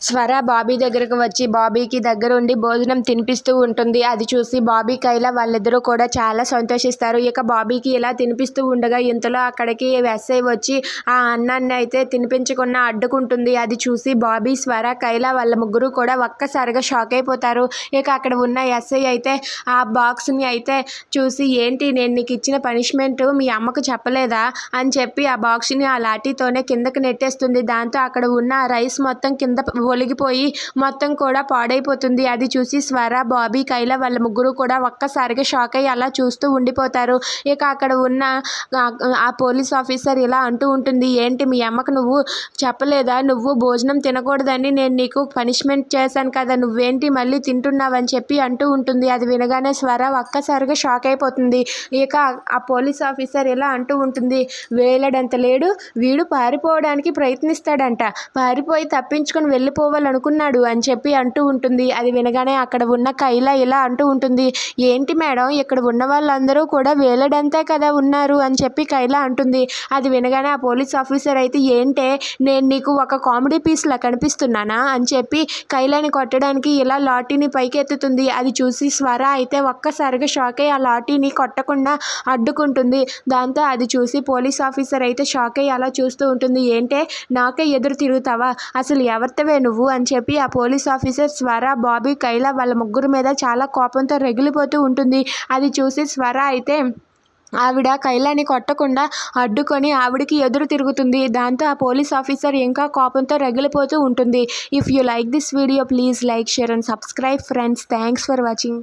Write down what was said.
స్వర బాబీ దగ్గరకు వచ్చి బాబీకి దగ్గరుండి భోజనం తినిపిస్తూ ఉంటుంది. అది చూసి బాబీ కైలా వాళ్ళిద్దరూ కూడా చాలా సంతోషిస్తారు. ఇక బాబీకి ఇలా తినిపిస్తూ ఉండగా ఇంతలో అక్కడికి ఎస్ఐ వచ్చి ఆ అన్నాన్ని అయితే తినిపించకుండా అడ్డుకుంటుంది. అది చూసి బాబీ స్వర కైలా వాళ్ళ ముగ్గురు కూడా ఒక్కసారిగా షాక్ అయిపోతారు. ఇక అక్కడ ఉన్న ఎస్ఐ అయితే ఆ బాక్స్ని అయితే చూసి ఏంటి నేను నీకు ఇచ్చిన పనిష్మెంట్ మీ అమ్మకు చెప్పలేదా? అని చెప్పి ఆ బాక్స్ని ఆ లాఠీతోనే కిందకి నెట్టేస్తుంది. దాంతో అక్కడ ఉన్న రైస్ మొత్తం కింద ఒలిగిపోయి మొత్తం కూడా పాడైపోతుంది. అది చూసి స్వర బాబీ కైల వాళ్ళ ముగ్గురు కూడా ఒక్కసారిగా షాక్ అయ్యి అలా చూస్తూ ఉండిపోతారు. ఇక అక్కడ ఉన్న ఆ- పోలీస్ ఆఫీసర్ ఇలా అంటూ ఉంటుంది ఏంటి మీ అమ్మకు నువ్వు చెప్పలేదా? నువ్వు భోజనం తినకూడదని నేను నీకు పనిష్మెంట్ చేశాను కదా నువ్వేంటి మళ్ళీ తింటున్నావని చెప్పి అంటూ ఉంటుంది. అది వినగానే స్వర ఒక్కసారిగా షాక్ అయిపోతుంది. ఇక ఆ పోలీస్ ఆఫీసర్ ఇలా అంటూ ఉంటుంది వేలడంత లేడు వీడు పారిపోవడానికి ప్రయత్నిస్తాడంట. పారిపోయి తప్పించుకొని వెళ్ళి పోవాలనుకున్నాడు అని చెప్పి అంటూ ఉంటుంది. అది వినగానే అక్కడ ఉన్న కైలా ఇలా అంటూ ఉంటుంది. ఏంటి మేడం ఇక్కడ ఉన్న వాళ్ళందరూ కూడా వేలడంతే కదా ఉన్నారు అని చెప్పి కైలా అంటుంది. అది వినగానే ఆ పోలీస్ ఆఫీసర్ అయితే ఏంటే నేను నీకు ఒక కామెడీ పీస్లా కనిపిస్తున్నానా అని చెప్పి కైలాని కొట్టడానికి ఇలా లాఠీని పైకెత్తుతుంది. అది చూసి స్వర అయితే ఒక్కసారిగా షాక్ అయ్యి ఆ లాఠీని కొట్టకుండా అడ్డుకుంటుంది. దాంతో అది చూసి పోలీస్ ఆఫీసర్ అయితే షాక్ అయ్యి అలా చూస్తూ ఉంటుంది. ఏంటే నాకే ఎదురు తిరుగుతావా? అసలు ఎవరితవే నువ్వు అని చెప్పి ఆ పోలీస్ ఆఫీసర్ స్వర బాబీ కైలా వాళ్ళ ముగ్గురు మీద చాలా కోపంతో రగిలిపోతూ ఉంటుంది. అది చూసి స్వర అయితే ఆవిడ కైలాని కొట్టకుండా అడ్డుకొని ఆవిడకి ఎదురు తిరుగుతుంది. దాంతో ఆ పోలీస్ ఆఫీసర్ ఇంకా కోపంతో రగిలిపోతూ ఉంటుంది. If you like this video please like share and subscribe friends thanks for watching